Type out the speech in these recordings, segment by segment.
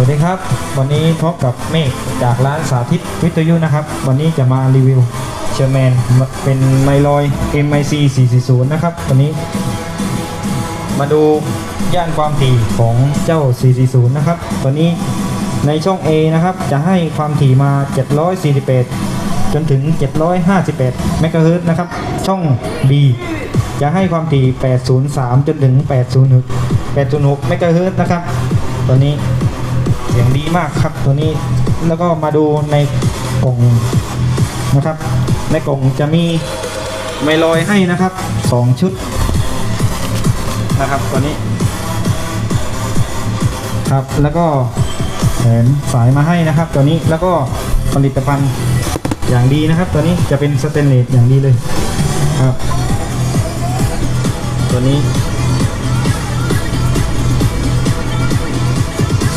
วัสดีครับ วันนี้พบกับเมฆจากร้านสาธิตวิทยุนะครับ วันนี้จะมารีวิวเชอร์แมนเป็นไมลอย MIC 440 นะครับวันนี้ มาดูย่านความถี่ของเจ้า 440 นะครับตัวนี้ในช่อง A นะครับ จะให้ความถี่มา 748 จนถึง 758เมกะเฮิรตซ์นะครับ ช่อง B จะให้ความถี่ 803 จนถึง 806 806เมกะเฮิรตซ์นะครับตัวนี้ เสียงดีมากครับตัวนี้แล้วก็มาดูในกล่องนะครับ ในกล่องจะมีไมลอยให้นะครับ 2 ชุดนะครับตัวนี้ ครับแล้วก็แถมสายมาให้นะครับ ตัวนี้แล้วก็ผลิตภัณฑ์อย่างดีนะครับ ตัวนี้จะเป็นสเตนเลสอย่างดีเลยครับ ตัวนี้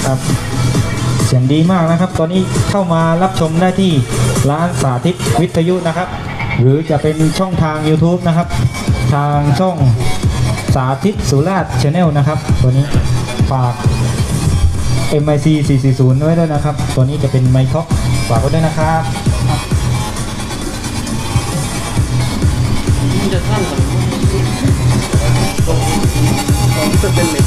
ครับเสียงดีมากนะครับ ตอนนี้เข้ามารับชมได้ที่ร้านสาธิตวิทยุนะครับ หรือจะเป็นช่องทาง YouTube นะครับ ทางช่องสาธิตสุราษฎร์ชาแนลนะครับ ตัวนี้ฝาก MIC 440 ไว้ด้วยนะครับ ตัวนี้จะเป็นไมค์ท็อปฝากไว้ด้วยนะครับจะท่าจะเป็